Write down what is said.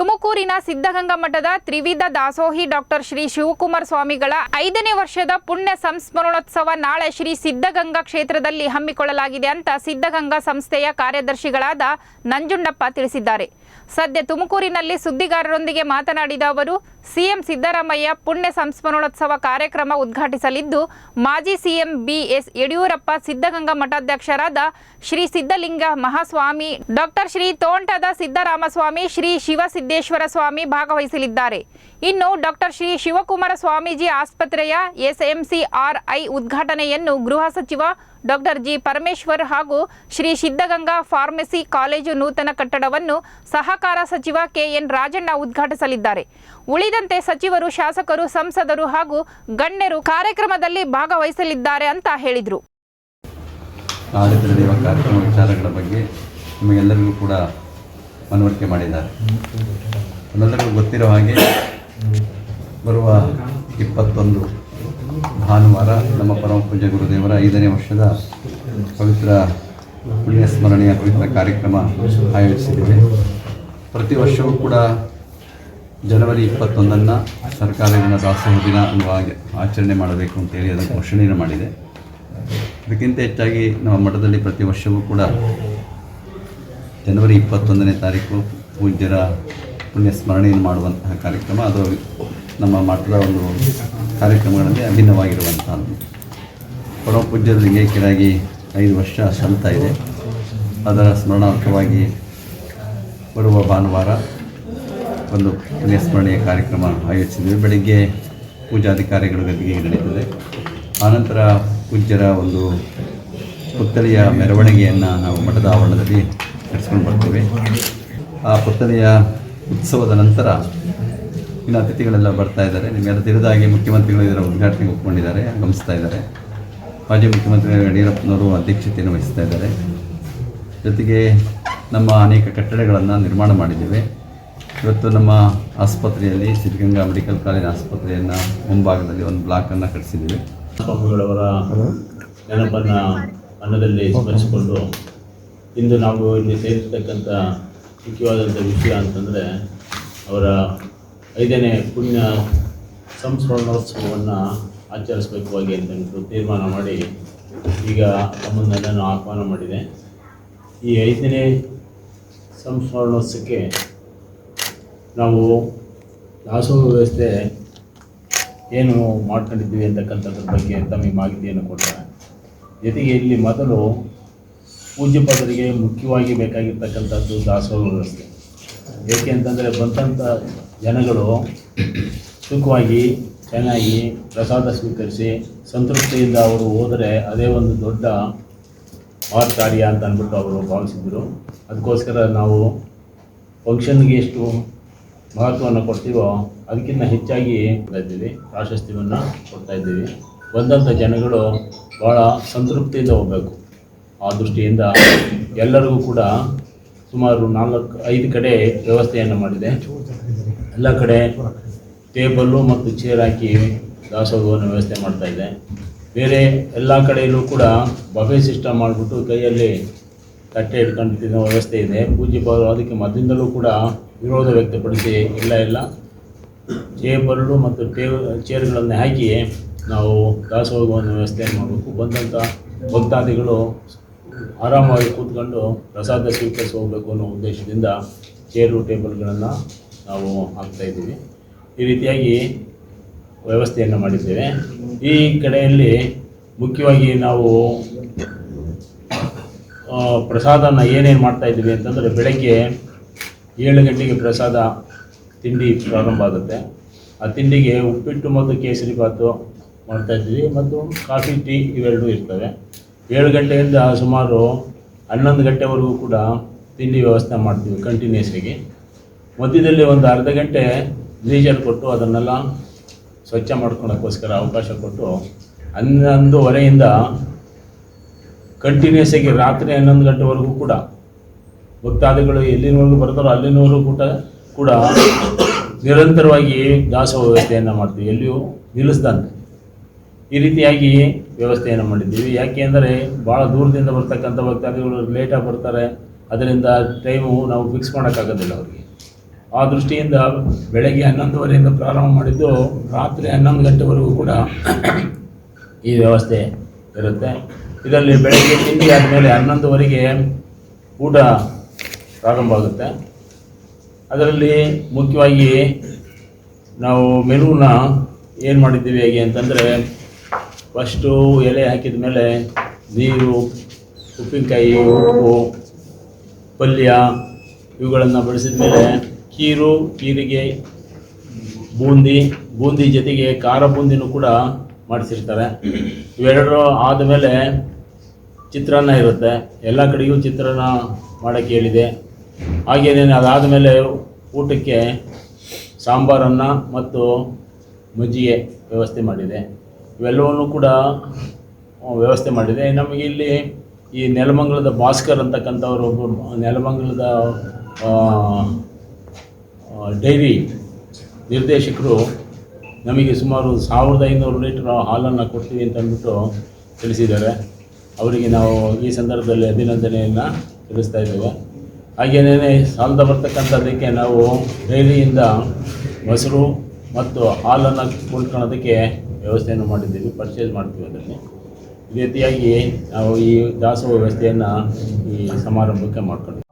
ತುಮಕೂರಿನ ಸಿದ್ಧಗಂಗಾ ಮಠದ ತ್ರಿವಿಧ ದಾಸೋಹಿ ಡಾಕ್ಟರ್ ಶ್ರೀ ಶಿವಕುಮಾರ ಸ್ವಾಮಿಗಳ ಐದನೇ ವರ್ಷದ ಪುಣ್ಯ ಸಂಸ್ಮರಣೋತ್ಸವ ನಾಳೆ ಶ್ರೀ ಸಿದ್ಧಗಂಗಾ ಕ್ಷೇತ್ರದಲ್ಲಿ ಹಮ್ಮಿಕೊಳ್ಳಲಾಗಿದೆ ಅಂತ ಸಿದ್ಧಗಂಗಾ ಸಂಸ್ಥೆಯ ಕಾರ್ಯದರ್ಶಿಗಳಾದ ನಂಜುಂಡಪ್ಪ ತಿಳಿಸಿದ್ದಾರೆ. ಸದ್ಯ ತುಮಕೂರಿನಲ್ಲಿ ಸುದ್ದಿಗಾರರೊಂದಿಗೆ ಮಾತನಾಡಿದ ಅವರು, ಸಿಎಂ ಸಿದ್ದರಾಮಯ್ಯ ಪುಣ್ಯ ಸಂಸ್ಮರಣೋತ್ಸವ ಕಾರ್ಯಕ್ರಮ ಉದ್ಘಾಟಿಸಲಿದ್ದು, ಮಾಜಿ ಸಿಎಂ ಬಿಎಸ್ ಯಡಿಯೂರಪ್ಪ, ಸಿದ್ಧಗಂಗಾ ಮಠಾಧ್ಯಕ್ಷರಾದ ಶ್ರೀ ಸಿದ್ಧಲಿಂಗ ಮಹಾಸ್ವಾಮಿ, ಡಾಕ್ಟರ್ ಶ್ರೀ ತೋಂಟದ ಸಿದ್ದರಾಮಸ್ವಾಮಿ, ಶ್ರೀ ಶಿವಸಿದ್ದೇಶ್ವರ ಸ್ವಾಮಿ ಭಾಗವಹಿಸಲಿದ್ದಾರೆ. ಇನ್ನು ಡಾಕ್ಟರ್ ಶ್ರೀ ಶಿವಕುಮಾರ ಸ್ವಾಮೀಜಿ ಆಸ್ಪತ್ರೆಯ ಎಸ್ಎಂಸಿಆರ್ಐ ಉದ್ಘಾಟನೆಯನ್ನು ಗೃಹ ಸಚಿವ ಡಾಕ್ಟರ್ ಜಿ ಪರಮೇಶ್ವರ್ ಹಾಗೂ ಶ್ರೀ ಸಿದ್ಧಗಂಗಾ ಫಾರ್ಮಸಿ ಕಾಲೇಜು ನೂತನ ಕಟ್ಟಡವನ್ನು ಸಹಕಾರ ಸಚಿವ ಕೆಎನ್ ರಾಜಣ್ಣ ಉದ್ಘಾಟಿಸಲಿದ್ದಾರೆ. ಉಳಿದಂತೆ ಸಚಿವರು, ಶಾಸಕರು, ಸಂಸದರು ಹಾಗೂ ಗಣ್ಯರು ಕಾರ್ಯಕ್ರಮದಲ್ಲಿ ಭಾಗವಹಿಸಲಿದ್ದಾರೆ ಅಂತ ಹೇಳಿದರು. ನಾಳೆ ನಡೆಯುವ ಕಾರ್ಯಕ್ರಮ ವಿಚಾರಗಳ ಬಗ್ಗೆ ನಿಮಗೆಲ್ಲರಿಗೂ ಕೂಡ ಮನವರಿಕೆ ಮಾಡಿದ್ದಾರೆ. ಎಲ್ಲರಿಗೂ ಗೊತ್ತಿರೋ ಹಾಗೆ ಬರುವ ಇಪ್ಪತ್ತೊಂದು ಭಾನುವಾರ ನಮ್ಮ ಪರಮ ಪೂಜ್ಯ ಗುರುದೇವರ ಐದನೇ ವರ್ಷದ ಪವಿತ್ರ ಪುಣ್ಯ ಸ್ಮರಣೆಯ ಪವಿತ್ರ ಕಾರ್ಯಕ್ರಮ ಆಯೋಜಿಸಿದ್ದೇವೆ. ಪ್ರತಿ ವರ್ಷವೂ ಕೂಡ ಜನವರಿ ಇಪ್ಪತ್ತೊಂದನ್ನು ಸರ್ಕಾರದಿಂದ ದಾಸೋಹ ದಿನ ಅನ್ನುವ ಹಾಗೆ ಆಚರಣೆ ಮಾಡಬೇಕು ಅಂತೇಳಿ ಅದನ್ನು ಘೋಷಣೆಯನ್ನು ಮಾಡಿದೆ. ಅದಕ್ಕಿಂತ ಹೆಚ್ಚಾಗಿ ನಮ್ಮ ಮಠದಲ್ಲಿ ಪ್ರತಿ ವರ್ಷವೂ ಕೂಡ ಜನವರಿ ಇಪ್ಪತ್ತೊಂದನೇ ತಾರೀಕು ಪೂಜ್ಯರ ಪುಣ್ಯ ಸ್ಮರಣೆಯನ್ನು ಮಾಡುವಂತಹ ಕಾರ್ಯಕ್ರಮ. ಅದು ನಮ್ಮ ಮಠದ ಒಂದು ಕಾರ್ಯಕ್ರಮಗಳಲ್ಲಿ ಅಭಿನ್ನವಾಗಿರುವಂಥದ್ದು. ಪರಮ ಪೂಜ್ಯರ ಲಿಂಗೈಕ್ಯರಾಗಿ ಐದು ವರ್ಷ ಸಲ್ತಾ ಇದೆ. ಅದರ ಸ್ಮರಣಾರ್ಥವಾಗಿ ಬರುವ ಭಾನುವಾರ ಒಂದು ಪುಣ್ಯ ಸ್ಮರಣೆಯ ಕಾರ್ಯಕ್ರಮ ಆಯೋಜಿಸಿದ್ವಿ ಬೆಳಿಗ್ಗೆ ಪೂಜಾಧಿಕಾರಿಗಳ ಗದ್ದಿಗೆ ನಡೆಯುತ್ತದೆ. ಆನಂತರ ಪೂಜ್ಯರ ಒಂದು ಪುತ್ತಳಿಯ ಮೆರವಣಿಗೆಯನ್ನು ನಾವು ಮಠದ ಆವರಣದಲ್ಲಿ ನಡೆಸ್ಕೊಂಡು ಬರ್ತೀವಿ ಆ ಪುತ್ತನೆಯ ಉತ್ಸವದ ನಂತರ ಇನ್ನು ಅತಿಥಿಗಳೆಲ್ಲ ಬರ್ತಾ ಇದ್ದಾರೆ. ನಿಮಗೆಲ್ಲ ತಿಳಿದಾಗಿ ಮುಖ್ಯಮಂತ್ರಿಗಳು ಇದರ ಉದ್ಘಾಟನೆಗೆ ಒಪ್ಕೊಂಡಿದ್ದಾರೆ ಗಮನಿಸ್ತಾ ಇದ್ದಾರೆ. ಮಾಜಿ ಮುಖ್ಯಮಂತ್ರಿ ಯಡಿಯೂರಪ್ಪನವರು ಅಧ್ಯಕ್ಷತೆಯನ್ನು ವಹಿಸ್ತಾ ಇದ್ದಾರೆ. ಜೊತೆಗೆ ನಮ್ಮ ಅನೇಕ ಕಟ್ಟಡಗಳನ್ನು ನಿರ್ಮಾಣ ಮಾಡಿದ್ದೇವೆ. ಇವತ್ತು ನಮ್ಮ ಆಸ್ಪತ್ರೆಯಲ್ಲಿ ಸಿದ್ಧಗಂಗಾ ಮೆಡಿಕಲ್ ಕಾಲೇಜ್ ಆಸ್ಪತ್ರೆಯನ್ನು ಮುಂಭಾಗದಲ್ಲಿ ಒಂದು ಬ್ಲಾಕನ್ನು ಕಟ್ಟಿಸಿದ್ದೀವಿ ನೆನಪನ್ನು ಅನ್ನದಲ್ಲಿ ಸ್ಮರಿಸಿಕೊಂಡು ಇಂದು ನಾವು ಇಲ್ಲಿ ಸೇರಿರ್ತಕ್ಕಂಥ ಮುಖ್ಯವಾದಂಥ ವಿಷಯ ಅಂತಂದರೆ ಅವರ ಐದನೇ ಪುಣ್ಯ ಸಂಸ್ಮರಣೋತ್ಸವವನ್ನು ಆಚರಿಸಬೇಕು ಹಾಗೆ ಅಂತಂದ್ಬಿಟ್ಟು ತೀರ್ಮಾನ ಮಾಡಿ ಈಗ ತಮ್ಮನ್ನೆಲ್ಲನೂ ಆಹ್ವಾನ ಮಾಡಿದೆ. ಈ ಐದನೇ ಸಂಸ್ಮರಣೋತ್ಸವಕ್ಕೆ ನಾವು ದಾಸೋಹ ವ್ಯವಸ್ಥೆ ಏನು ಮಾಡ್ಕೊಂಡಿದ್ದೀವಿ ಅಂತಕ್ಕಂಥದ್ರ ಬಗ್ಗೆ ತಮಗೆ ಮಾಹಿತಿಯನ್ನು ಕೊಡ್ತಾರೆ ಜೊತೆಗೆ ಇಲ್ಲಿ ಮೊದಲು ಪೂಜ್ಯ ಪದರಿಗೆ ಮುಖ್ಯವಾಗಿ ಬೇಕಾಗಿರ್ತಕ್ಕಂಥದ್ದು ದಾಸೋಹ ವ್ಯವಸ್ಥೆ. ಏಕೆ ಅಂತಂದರೆ ಬಂದಂಥ ಜನಗಳು ಸುಖವಾಗಿ, ಚೆನ್ನಾಗಿ ಪ್ರಸಾದ ಸ್ವೀಕರಿಸಿ ಸಂತೃಪ್ತಿಯಿಂದ ಅವರು ಹೋದರೆ ಅದೇ ಒಂದು ದೊಡ್ಡ ಮಹತ್ ಕಾರ್ಯ ಅಂತ ಅಂದ್ಬಿಟ್ಟು ಅವರು ಭಾವಿಸಿದ್ರು. ಅದಕ್ಕೋಸ್ಕರ ನಾವು ಫಂಕ್ಷನ್ಗೆ ಎಷ್ಟು ಮಹತ್ವವನ್ನು ಕೊಡ್ತೀವೋ ಅದಕ್ಕಿಂತ ಹೆಚ್ಚಾಗಿ ಇದ್ದೀವಿ, ಪ್ರಾಶಸ್ತ್ಯವನ್ನು ಕೊಡ್ತಾ ಇದ್ದೀವಿ. ಬಂದಂಥ ಜನಗಳು ಭಾಳ ಸಂತೃಪ್ತಿಯಿಂದ ಹೋಗಬೇಕು. ಆ ದೃಷ್ಟಿಯಿಂದ ಎಲ್ಲರಿಗೂ ಕೂಡ ಸುಮಾರು ನಾಲ್ಕು, ಐದು ಕಡೆ ವ್ಯವಸ್ಥೆಯನ್ನು ಮಾಡಿದೆ. ಎಲ್ಲ ಕಡೆ ಟೇಬಲ್ಲು ಮತ್ತು ಚೇರ್ ಹಾಕಿ ದಾಸೋಹವನ್ನು ವ್ಯವಸ್ಥೆ ಮಾಡ್ತಾ ಇದೆ. ಬೇರೆ ಎಲ್ಲ ಕಡೆಯಲ್ಲೂ ಕೂಡ ಬಫೆ ಸಿಸ್ಟಮ್ ಮಾಡಿಬಿಟ್ಟು ಕೈಯಲ್ಲಿ ತಟ್ಟೆ ಹಿಡ್ಕೊಂಡು ತಿನ್ನೋ ವ್ಯವಸ್ಥೆ ಇದೆ. ಪೂಜೆ ಪದರು ಅದಕ್ಕೆ ಮೊದಲಿಂದಲೂ ಕೂಡ ವಿರೋಧ ವ್ಯಕ್ತಪಡಿಸಿ ಇಲ್ಲ ಇಲ್ಲ. ಟೇಬಲ್ಲು ಮತ್ತು ಟೇಬ್, ಚೇರ್ಗಳನ್ನು ಹಾಕಿ ನಾವು ದಾಸೋಹವನ್ನು ವ್ಯವಸ್ಥೆ ಮಾಡಬೇಕು. ಬಂದಂಥ ಭಕ್ತಾದಿಗಳು ಆರಾಮಾಗಿ ಕೂತ್ಕೊಂಡು ಪ್ರಸಾದ ಸ್ವೀಕರಿಸಿ ಹೋಗಬೇಕು ಅನ್ನೋ ಉದ್ದೇಶದಿಂದ ಚೇರು ಟೇಬಲ್ಗಳನ್ನು ನಾವು ಹಾಕ್ತಾಯಿದ್ದೀವಿ ಈ ರೀತಿಯಾಗಿ ವ್ಯವಸ್ಥೆಯನ್ನು ಮಾಡಿದ್ದೇವೆ. ಈ ಕಡೆಯಲ್ಲಿ ಮುಖ್ಯವಾಗಿ ನಾವು ಪ್ರಸಾದನ ಏನೇನು ಮಾಡ್ತಾ ಇದ್ದೀವಿ ಅಂತಂದರೆ ಬೆಳಗ್ಗೆ ಏಳು ಗಂಟೆಗೆ ಪ್ರಸಾದ ತಿಂಡಿ ಪ್ರಾರಂಭ ಆಗುತ್ತೆ. ಆ ತಿಂಡಿಗೆ ಉಪ್ಪಿಟ್ಟು ಮತ್ತು ಕೇಸರಿ ಭಾತು ಮಾಡ್ತಾ ಇದ್ದೀವಿ ಮತ್ತು ಕಾಫಿ, ಟೀ ಇವೆರಡೂ ಇರ್ತವೆ. ಏಳು ಗಂಟೆಯಿಂದ ಸುಮಾರು ಹನ್ನೊಂದು ಗಂಟೆವರೆಗೂ ಕೂಡ ತಿಂಡಿ ವ್ಯವಸ್ಥೆ ಮಾಡ್ತೀವಿ ಕಂಟಿನ್ಯೂಸ್ ಆಗಿ. ಮಧ್ಯದಲ್ಲಿ ಒಂದು ಅರ್ಧ ಗಂಟೆ ಲೀಜರ್ ಕೊಟ್ಟು ಅದನ್ನೆಲ್ಲ ಸ್ವಚ್ಛ ಮಾಡ್ಕೊಳಕ್ಕೋಸ್ಕರ ಅವಕಾಶ ಕೊಟ್ಟು ಹನ್ನೊಂದುವರೆಯಿಂದ ಕಂಟಿನ್ಯೂಸ್ ಆಗಿ ರಾತ್ರಿ ಹನ್ನೊಂದು ಗಂಟೆವರೆಗೂ ಕೂಡ ಭಕ್ತಾದಿಗಳು ಎಲ್ಲಿನವರೆಗೂ ಬರ್ತಾರೋ ಅಲ್ಲಿನವರು ಕೂಡ ಕೂಡ ನಿರಂತರವಾಗಿ ದಾಸೋಹ ವ್ಯವಸ್ಥೆಯನ್ನು ಮಾಡ್ತೀವಿ. ಎಲ್ಲಿಯೂ ನಿಲ್ಲಿಸ್ದಂತೆ. ಈ ರೀತಿಯಾಗಿ ವ್ಯವಸ್ಥೆಯನ್ನು ಮಾಡಿದ್ದೀವಿ. ಯಾಕೆ ಅಂದರೆ ಭಾಳ ದೂರದಿಂದ ಬರ್ತಕ್ಕಂಥ ಭಕ್ತಾದಿಗಳು ಲೇಟಾಗಿ ಬರ್ತಾರೆ. ಅದರಿಂದ ಟೈಮು ನಾವು ಫಿಕ್ಸ್ ಮಾಡೋಕ್ಕಾಗೋದಿಲ್ಲ ಅವರಿಗೆ. ಆ ದೃಷ್ಟಿಯಿಂದ ಬೆಳಗ್ಗೆ ಹನ್ನೊಂದುವರೆಯಿಂದ ಪ್ರಾರಂಭ ಮಾಡಿದ್ದು ರಾತ್ರಿ ಹನ್ನೊಂದು ಗಂಟೆವರೆಗೂ ಕೂಡ ಈ ವ್ಯವಸ್ಥೆ ಇರುತ್ತೆ. ಇದರಲ್ಲಿ ಬೆಳಗ್ಗೆ ತಿಂಡಿ ಆದಮೇಲೆ ಹನ್ನೊಂದುವರೆಗೆ ಊಟ ಪ್ರಾರಂಭ ಆಗುತ್ತೆ. ಅದರಲ್ಲಿ ಮುಖ್ಯವಾಗಿ ನಾವು ಮೆನುನ ಏನು ಮಾಡಿದ್ದೀವಿ ಹೇಗೆ ಅಂತಂದರೆ ಫಸ್ಟು ಎಲೆ ಹಾಕಿದ ಮೇಲೆ ನೀರು, ಉಪ್ಪಿನಕಾಯಿ, ಉಪ್ಪು, ಪಲ್ಯ ಇವುಗಳನ್ನು ಬಳಸಿದ ಮೇಲೆ ಕೀರು ಕೀರಿಗೆ ಬೂಂದಿ ಬೂಂದಿ ಜೊತೆಗೆ ಖಾರ ಬೂಂದಿನೂ ಕೂಡ ಮಾಡಿಸಿರ್ತಾರೆ. ಇವೆರಡರೂ ಆದಮೇಲೆ ಚಿತ್ರಾನ್ನ ಇರುತ್ತೆ. ಎಲ್ಲ ಕಡೆಗೂ ಚಿತ್ರಾನ್ನ ಮಾಡೋಕ್ಕೆ ಹೇಳಿದೆ. ಹಾಗೇನೇ ಅದಾದಮೇಲೆ ಊಟಕ್ಕೆ ಸಾಂಬಾರನ್ನ ಮತ್ತು ಮಜ್ಜಿಗೆ ವ್ಯವಸ್ಥೆ ಮಾಡಿದೆ. ಇವೆಲ್ಲವನ್ನೂ ಕೂಡ ವ್ಯವಸ್ಥೆ ಮಾಡಿದೆ. ನಮಗೆ ಇಲ್ಲಿ ಈ ನೆಲಮಂಗಲದ ಭಾಸ್ಕರ್ ಅಂತಕ್ಕಂಥವ್ರು ಒಬ್ಬರು ನೆಲಮಂಗಲದ ಡೈರಿ ನಿರ್ದೇಶಕರು ನಮಗೆ ಸುಮಾರು ಸಾವಿರದ ಐನೂರು ಲೀಟ್ರ್ ಹಾಲನ್ನು ಕೊಡ್ತೀವಿ ಅಂತ ಅಂದ್ಬಿಟ್ಟು ತಿಳಿಸಿದ್ದಾರೆ. ಅವರಿಗೆ ನಾವು ಈ ಸಂದರ್ಭದಲ್ಲಿ ಅಭಿನಂದನೆಯನ್ನು ತಿಳಿಸ್ತಾ ಇದ್ದೇವೆ. ಹಾಗೆಯೇ ಸಾಲದ ಬರ್ತಕ್ಕಂಥದ್ದಕ್ಕೆ ನಾವು ಡೈರಿಯಿಂದ ಮೊಸರು ಮತ್ತು ಹಾಲನ್ನು ಕೊಂಡ್ಕೊಳ್ಳೋದಕ್ಕೆ ವ್ಯವಸ್ಥೆಯನ್ನು ಮಾಡಿದ್ದೀವಿ ಪರ್ಚೇಸ್ ಮಾಡ್ತೀವಿ ಅದರಲ್ಲಿ. ಈ ರೀತಿಯಾಗಿ ನಾವು ಈ ದಾಸೋಹ ವ್ಯವಸ್ಥೆಯನ್ನು ಈ ಸಮಾರಂಭಕ್ಕೆ ಮಾಡ್ಕೊಂಡಿದ್ದೀವಿ.